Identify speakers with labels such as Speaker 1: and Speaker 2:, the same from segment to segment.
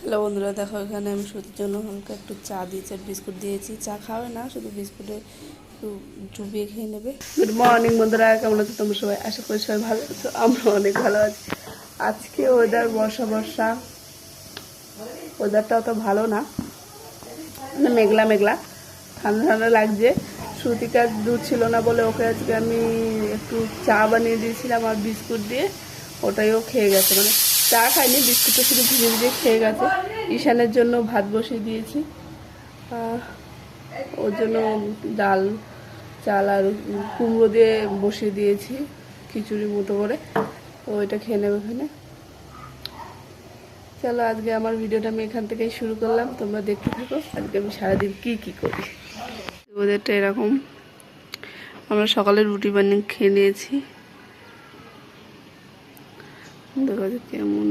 Speaker 1: Hello বন্ধুরা, দেখো এখানে আমি সুতির জন্য হালকা একটু চা দিয়েছি আর বিস্কুট দিয়েছি। চা খাবে না, শুধু বিস্কুটে একটু চুবিয়ে খেয়ে নেবে। গুড মর্নিং বন্ধুরা, কেমন আছো তোমরা সবাই? আশা করি সবাই ভালো আছো, আমরা অনেক ভালো আছি। আজকে ওয়েদার বর্ষা বর্ষা। ওয়েদারটা অত ভালো না। মানে মেঘলা মেঘলা। ঠান্ডা ঠান্ডা লাগছে। শ্রুতিকার দুধ ছিল না বলে ওকে আজকে আমি একটু চা বানিয়ে দিয়েছিলাম আর বিস্কুট দিয়ে। ওটাইও খেয়ে গেছে। মানে চা খাইনি বিস্কুটটা শুধু ভিজে ভিজে খেয়ে গেছে। ঈশানের জন্য ভাত বসিয়ে দিয়েছি। ওর জন্য ডাল, চাল আর কুমড়ো দিয়ে বসিয়ে দিয়েছি, খিচুড়ি মতো করে। তো ওইটা খেয়ে নেবে ওখানে। চলো, আজকে আমার ভিডিওটা আমি এখান থেকেই শুরু করলাম। তোমরা দেখতে থাকো, আজকে আমি সারাদিন কি কি করি। ওদেরটা এরকম। আমরা সকালে রুটি বানিয়ে খেয়ে নিয়েছি। দেখো যে কেমন।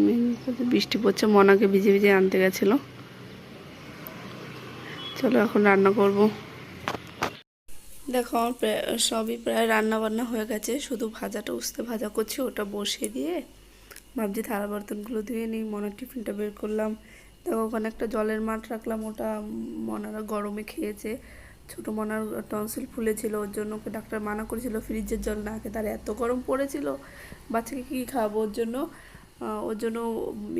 Speaker 1: বৃষ্টি পড়ছে, মনাকে ভিজে ভিজে আনতে গেছিল। চলো এখন রান্না করব। দেখো, আমার সবই প্রায় রান্না বান্না হয়ে গেছে। শুধু ভাজাটা উস্তে ভাজা করছি, ওটা বসিয়ে দিয়ে ভাবছি থালা বর্তনগুলো ধুয়ে নিই, মনার টিফিনটা বের করলাম। দেখো, ওখানে একটা জলের মাঠ রাখলাম, ওটা মনারা গরমে খেয়েছে। ছোটো মনার টনসিল ফুলেছিল, ওর জন্য ওকে ডাক্তার মানা করেছিল, ফ্রিজের জল না খেতে তার এত গরম পড়েছিল। বাচ্চাকে কী খাওয়াবো ওর জন্য ওর জন্য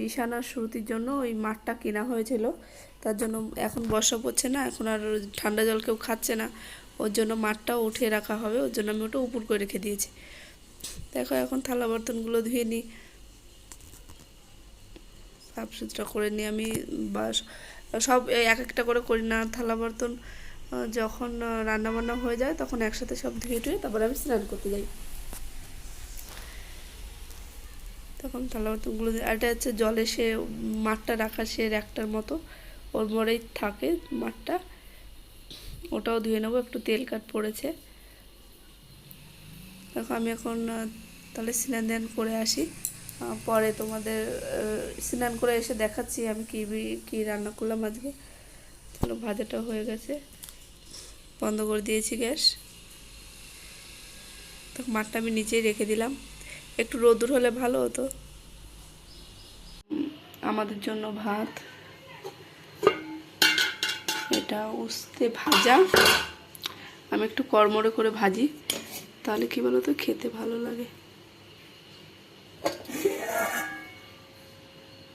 Speaker 1: ঈশানা শ্রুতির জন্য ওই মাঠটা কেনা হয়েছিল। তার জন্য এখন বর্ষা পড়ছে না, এখন আর ঠান্ডা জল কেউ খাচ্ছে না। ওর জন্য মাঠটাও উঠিয়ে রাখা হবে, ওর জন্য আমি ওটা উপর করে রেখে দিয়েছি। দেখো এখন থালা বর্তনগুলো ধুয়ে নিই। সাফ সুতরা করে নিই আমি, বাস। সব এক একটা করে করি না থালা বর্তন। যখন রান্না বান্না হয়ে যায়, তখন একসাথে সব ধুয়ে টুয়ে তারপরে আমি স্নান করতে যাই। তখন থালা আর এটা হচ্ছে জলে সে মাঠটা রাখা সে একটার মতো, ওর মরেই থাকে মাঠটা। ওটাও ধুয়ে নেব, একটু তেল কাট পড়েছে। দেখো আমি এখন তাহলে স্নান ধ্যান করে আসি। পরে তোমাদের স্নান করে এসে দেখাচ্ছি আমি কী কী রান্না করলাম আজকে। তাহলে ভাজাটা হয়ে গেছে। বন্ধ করে দিয়েছি গ্যাস। তো মাঠটা আমি নিচেই রেখে দিলাম। একটু রোদুর হলে ভালো হতো। আমাদের জন্য ভাত। এটা উস্তে ভাজা। আমি একটু কড়মড়ে করে ভাজি। তাহলে কি বলো তো খেতে ভালো লাগে।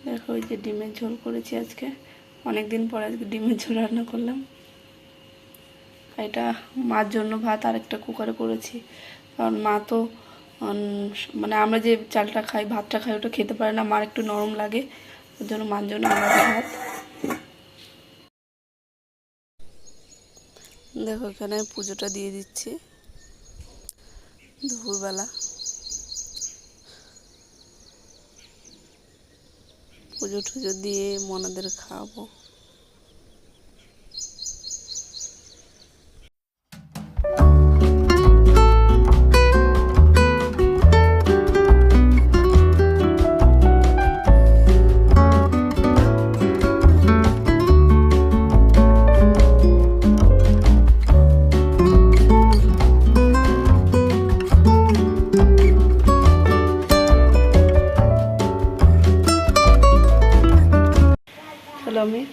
Speaker 1: দেখো ওই যে ডিমের ঝোল করেছি আজকে। অনেক দিন পর আজকে ডিমের ঝোল রান্না করলাম। এটা মার জন্য ভাত আরেকটা কুকারে করেছি। কারণ মা তো মানে আমরা যে চালটা খাই, ভাতটা খাই, ওটা খেতে পারে না, মার একটু নরম লাগে। ওর জন্য মার জন্য আলাদা ভাত। দেখো, এখানে পুজোটা দিয়ে দিচ্ছি। দুপুরবেলা। পুজো টুজো দিয়ে মনাদের খাওয়াবো।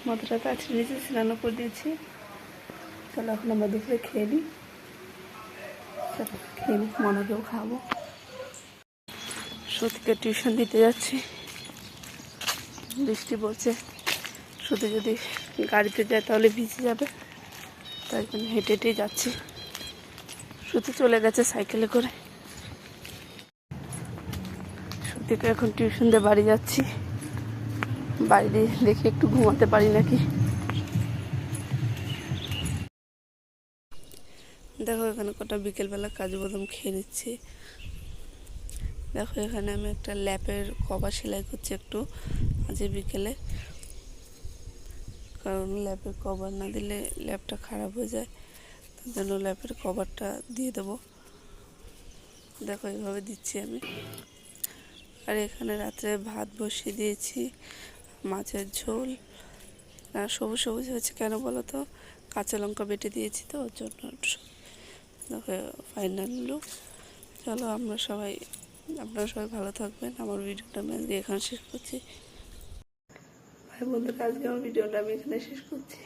Speaker 1: মাথাটাতে আছড়ে নিয়েছি স্নানও করে দিয়েছি। চলো এখন আমরা দুপুরে খেয়ে নিই। খেয়ে নিই, মনাকেও খাব। সতীকে টিউশন দিতে যাচ্ছি। বৃষ্টি পড়ছে। শুধু যদি গাড়িতে যায় তাহলে ভিজে যাবে। তাই জন্য হেঁটে হেঁটেই যাচ্ছি। শুধু চলে গেছে সাইকেলে করে। সতীকে এখন টিউশন দিয়ে বাড়ি যাচ্ছি। বাড়িতে দেখে একটু ঘুমাতে পারি নাকি? দেখো, এখানে কটা বিকেলবেলা কাজু বাদাম খেয়ে নিচ্ছি। দেখো, এখানে আমি একটা ল্যাপের কভার সেলাই করছি একটু আজ বিকেলে। কারণ ল্যাপের কভার না দিলে ল্যাপটা খারাপ হয়ে যায়, তার জন্য ল্যাপের কভারটা দিয়ে দেবো। দেখো, এইভাবে দিচ্ছি আমি। আর এখানে রাত্রে ভাত বসিয়ে দিয়েছি। মাছের ঝোল। আর সবুজ সবুজ হয়েছে কেন বলো তো? কাঁচা লঙ্কা বেটে দিয়েছি তো, ওর জন্য দেখো ফাইনাল লুক চলো আমরা সবাই, আপনারা সবাই ভালো থাকবেন। আমার ভিডিওটা আমি আজকে এখানে শেষ করছি। ভাই বন্ধুরা, আজকে আমার ভিডিওটা আমি এখানে শেষ করছি।